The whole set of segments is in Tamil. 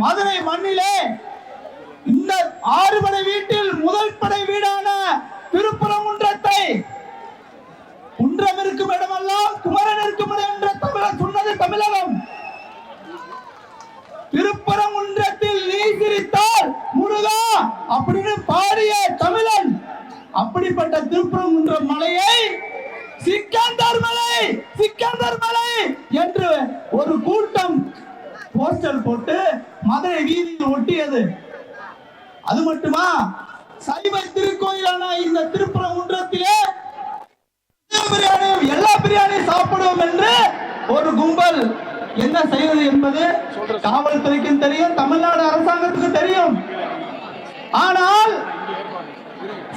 மதுரை மண்ணிலே இந்த ஆறு படை வீட்டில் முதல் படை வீடான திருப்பரங்குன்றத்தை குன்றம் இருக்கும் இடமெல்லாம் குமரன் இருக்கும் இடம் என்ற தமிழர் சொன்னது தமிழகம். திருப்பரங்குன்றத்தில் நீ சிரித்தால் முருகா அப்படின்னு பாடிய தமிழன் அப்படிப்பட்ட திருப்பரங்குன்ற மலையை சிக்கந்தர் மலை சிக்கந்தர் மலை என்று ஒரு கூட்டம் போஸ்டர் போட்டு மதுரை வீதியில் ஒட்டியது. அது மட்டுமா? சைவ திருக்கோயிலான இந்த திருப்பரங்குன்றத்திலே பிரியாணியும் எல்லா பிரியாணியும் சாப்பிடுவோம் என்று ஒரு கும்பல். என்ன செய்வது என்பது காவல்துறைக்கும் தெரியும் தமிழ்நாடு அரசாங்கத்துக்கு தெரியும். ஆனால்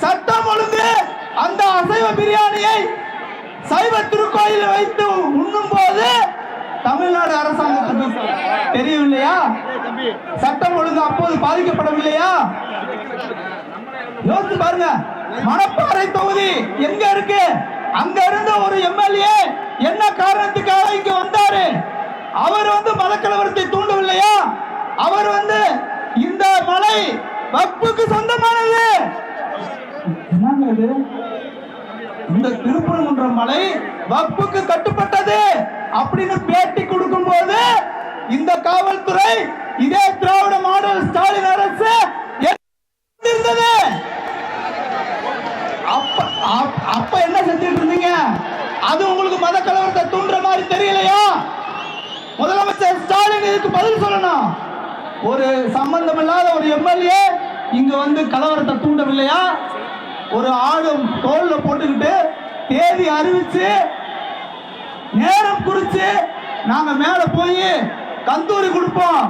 சட்டம் ஒழுங்கு அந்த அசைவ பிரியாணியை சைவ திருக்கோயில் வைத்து உண்ணும் போது தமிழ்நாடு அரசாங்கத்துக்கு தெரியவில்லையா சட்டம் ஒழுங்கு அப்போது பாதிக்கப்படவில்லையா? யோசித்து பாருங்க. மணப்பாறை தொகுதி எங்க இருக்கு? அங்க இருந்த ஒரு எம்எல்ஏ என்ன காரணத்துக்காக இங்க வந்தாரு? அவர் வந்து மதக்கலவரத்தை தூண்டவில்லையா? அவர் வந்து இந்த மலை வப்புக்கு சொந்தமானது. என்னங்க இந்த திருப்பரங்குன்றம் மலை வப்புக்கு கட்டுப்பட்டது. அப்படின்னு பேட்டி கொடுக்கும் போது இந்த காவல்துறை இதே திராவிட மாடல் ஸ்டாலின் அரசு இருந்தது அப்ப அப்ப என்ன செஞ்சிட்டு இருந்தீங்க? அது உங்களுக்கு மத கலவரத்தை தூண்டுற மாதிரி தெரியலையா? முதலமைச்சர் ஸ்டாலின் இதுக்கு பதில் சொல்லணும். ஒரு சம்பந்தம் இல்லாத ஒரு எம்எல்ஏ இங்க வந்து கலவரத்தை தூண்டவில்லையா? ஒரு ஆடு தோல்ல போட்டுக்கிட்டு தேதி அறிவிச்சு நேரம் குறிச்சு நாங்க மேல போய் கந்தூரி கொடுப்போம்.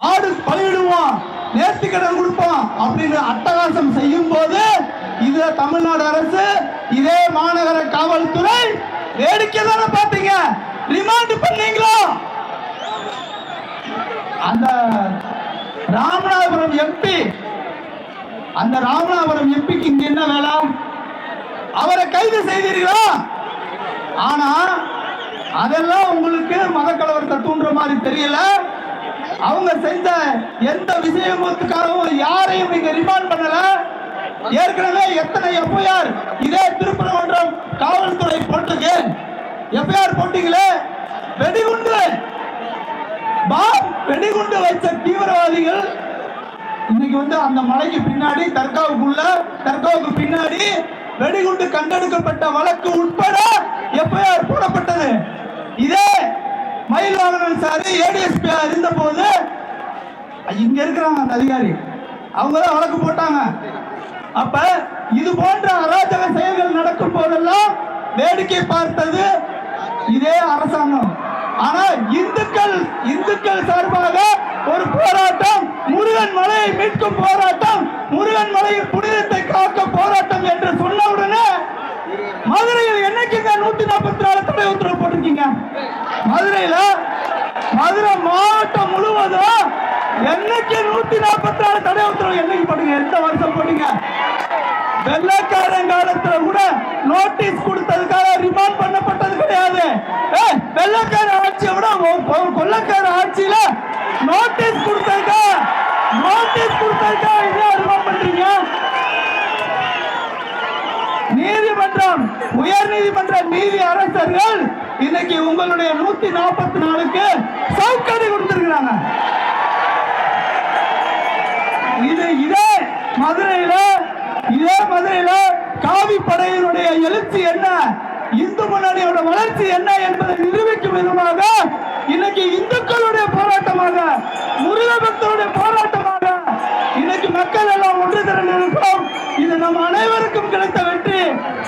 ஆடு பலியிடுவோம் நேர்த்தி கடன் கொடுப்போம் அப்படின்னு அட்டகாசம் செய்யும் போது இது தமிழ்நாடு அரசு இதே மாநகர காவல்துறை வேடிக்கை தானே பாத்தீங்க ரிமாண்ட் பண்ணீங்களா? அந்த ராமநாதபுரம் எம்பி அந்த ராமநாதபுரம் எம்பிக்கு இங்க என்ன வேலை? அவரை கைது செய்தீர்களா? ஆனா அதெல்லாம் உங்களுக்கு மத தூண்டுற மாதிரி தெரியல. அவங்க செஞ்ச எந்த விஷயத்துக்காகவும் யாரையும் நீங்க ரிமாண்ட் பண்ணல. ஏற்கனவே எத்தனை எஃப்ஐஆர் இதே திருப்பரங்குன்றம் காவல்துறை போட்டுக்கு எஃப்ஐஆர் போட்டீங்களே? வெடிகுண்டு. பாம் வெடிகுண்டு வைத்த தீவிரவாதிகள் இன்னைக்கு வந்து அந்த மலைக்கு பின்னாடி தர்காவுக்குள்ள தர்காவுக்கு பின்னாடி வெடிகுண்டு கண்டெடுக்கப்பட்ட வழக்கு உட்பட எஃப்ஐஆர் போடப்பட்டது இதே மயில்வாகனன் சார் ஏடிஎஸ்பி இருந்த போது இங்க இருக்கிறாங்க அந்த அதிகாரி. அவங்க தான் வழக்கு போட்டாங்க. அப்ப இது போன்ற அராஜக செயல்கள் நடக்கும் போதெல்லாம் வேடிக்கை பார்த்தது இதே அரசாங்கம். ஆனா இந்துக்கள் இந்துக்கள் சார்பாக ஒரு போராட்டம் முருகன் மலையை மீட்கும் போராட்டம் முருகன் மலையின் புனிதத்தை காக்க போராட்டம் என்று சொன்ன உடனே மதுரையில் என்னைக்குங்க நூத்தி நாற்பத்தி நாலு தடை உத்தரவு போட்டிருக்கீங்க மதுரையில மதுரை மாவட்டம் முழுவதும் என்னைக்கு நூத்தி நாற்பத்தி நாலு தடை உத்தரவு என்னைக்கு போட்டீங்க? எந்த வருஷம் போட்டீங்க? வெள்ளக்காரன் காலத்துல கூட நோட்டீஸ் கொடுத்ததுக்காக ரிமாண்ட் பண்ணப்பட்டது கிடையாது. ஏய், வெள்ளைக்கார ஆட்சியை விட கொள்ளக்கார ஆட்சியில நோட்டீஸ் கொடுத்ததுக்கா? நோட்டீஸ் கொடுத்ததுக்கா என்ன ரிமாண்ட் பண்றீங்க? நீதிமன்றம் உயர் நீதிமன்ற நீதி அரசர்கள் இன்னைக்கு உங்களுடைய நூத்தி நாற்பத்தி நாலுக்கு சவுக்கடி கொடுத்திருக்கிறாங்க. இது இதே மதுரையில இதே மதுரையில காவி படையினுடைய எழுச்சி என்ன? இந்து முன்னணியோட வளர்ச்சி என்ன என்பதை நிரூபிக்கும் விதமாக இன்னைக்கு இந்துக்களுடைய போராட்டமாக முருகபக்தருடைய போராட்டமாக இன்னைக்கு மக்கள் எல்லாம் ஒன்று திரண்டு இருக்கிறோம். இது நம் அனைவருக்கும் கிடைத்த வெற்றி.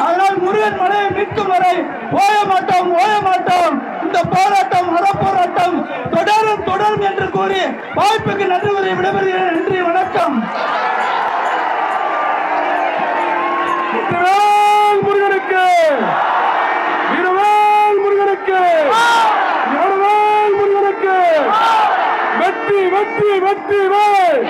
அதனால் முருகன் மலையை மீட்கும் வரை ஓய மாட்டோம் ஓய மாட்டோம். இந்த போராட்டம் அற போராட்டம் தொடரும் தொடரும் என்று கூறி வாய்ப்புக்கு நன்றி கூறி விடைபெறுகிறேன். நன்றி வணக்கம். முருகனுக்கு இருவேல் முருகனுக்கு ஞானவேல் முருகனுக்கு வெற்றி வெற்றி வெற்றி வேல்